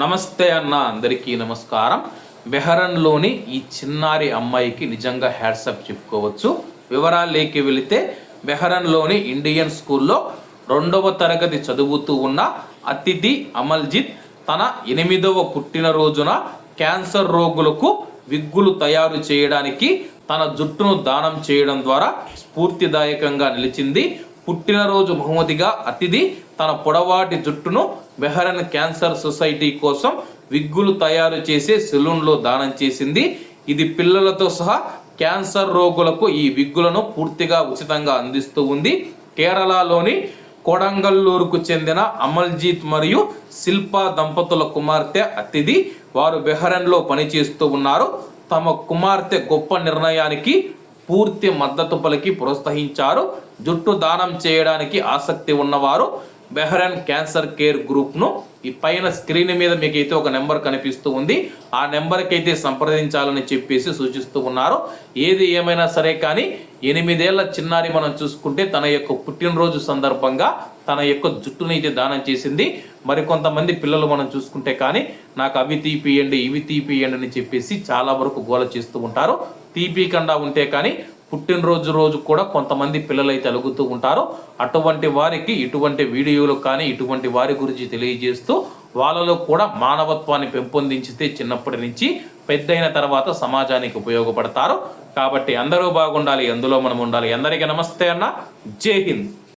నమస్తే అన్న అందరికీ నమస్కారం. బెహరన్లోని ఈ చిన్నారి అమ్మాయికి నిజంగా హ్యాట్సప్ చెప్పుకోవచ్చు. వివరాలేకి వెళితే బెహరన్లోని ఇండియన్ స్కూల్లో రెండవ తరగతి చదువుతూ ఉన్న అతిథి అమల్జిత్ తన ఎనిమిదవ పుట్టినరోజున క్యాన్సర్ రోగులకు విగ్గులు తయారు చేయడానికి తన జుట్టును దానం చేయడం ద్వారా స్ఫూర్తిదాయకంగా నిలిచింది. పుట్టినరోజు బహుమతిగా అతిథి తన పొడవాటి జుట్టును బెహరన్ క్యాన్సర్ సొసైటీ కోసం విగ్గులు తయారు చేసే సెలూన్లో దానం చేసింది. ఇది పిల్లలతో సహా క్యాన్సర్ రోగులకు ఈ విగ్గులను పూర్తిగా ఉచితంగా అందిస్తూ ఉంది. కేరళలోని కొడంగల్లూరుకు చెందిన అమల్జీత్ మరియు శిల్పా దంపతుల కుమార్తె అతిథి వారు బెహరన్లో పనిచేస్తూ ఉన్నారు. తమ కుమార్తె గొప్ప నిర్ణయానికి పూర్తి మద్దతు పలికి ప్రోత్సహించారు. జుట్టు దానం చేయడానికి ఆసక్తి ఉన్నవారు బెహరన్ క్యాన్సర్ కేర్ గ్రూప్ను ఈ పైన స్క్రీన్ మీద మీకు అయితే ఒక నెంబర్ కనిపిస్తూ ఉంది. ఆ నెంబర్కి అయితే సంప్రదించాలని చెప్పేసి సూచిస్తూ ఉన్నారు. ఏది ఏమైనా సరే కానీ ఎనిమిదేళ్ళ చిన్నారి మనం చూసుకుంటే తన యొక్క పుట్టినరోజు సందర్భంగా తన యొక్క జుట్టుని అయితే దానం చేసింది. మరికొంతమంది పిల్లలు మనం చూసుకుంటే కానీ నాకు అవి తీపియండి ఇవి తీపియండి అని చెప్పేసి చాలా వరకు గోల చేస్తూ ఉంటారు. తీపీకుండా ఉంటే కానీ పుట్టినరోజు రోజు కూడా కొంతమంది పిల్లలైతే అలుగుతూ ఉంటారు. అటువంటి వారికి ఇటువంటి వీడియోలు కానీ ఇటువంటి వారి గురించి తెలియజేస్తూ వాళ్ళలో కూడా మానవత్వాన్ని పెంపొందించితే చిన్నప్పటి నుంచి పెద్దయిన తర్వాత సమాజానికి ఉపయోగపడతారు. కాబట్టి అందరూ బాగుండాలి అందులో మనం ఉండాలి. అందరికీ నమస్తే అన్న. జై హింద్.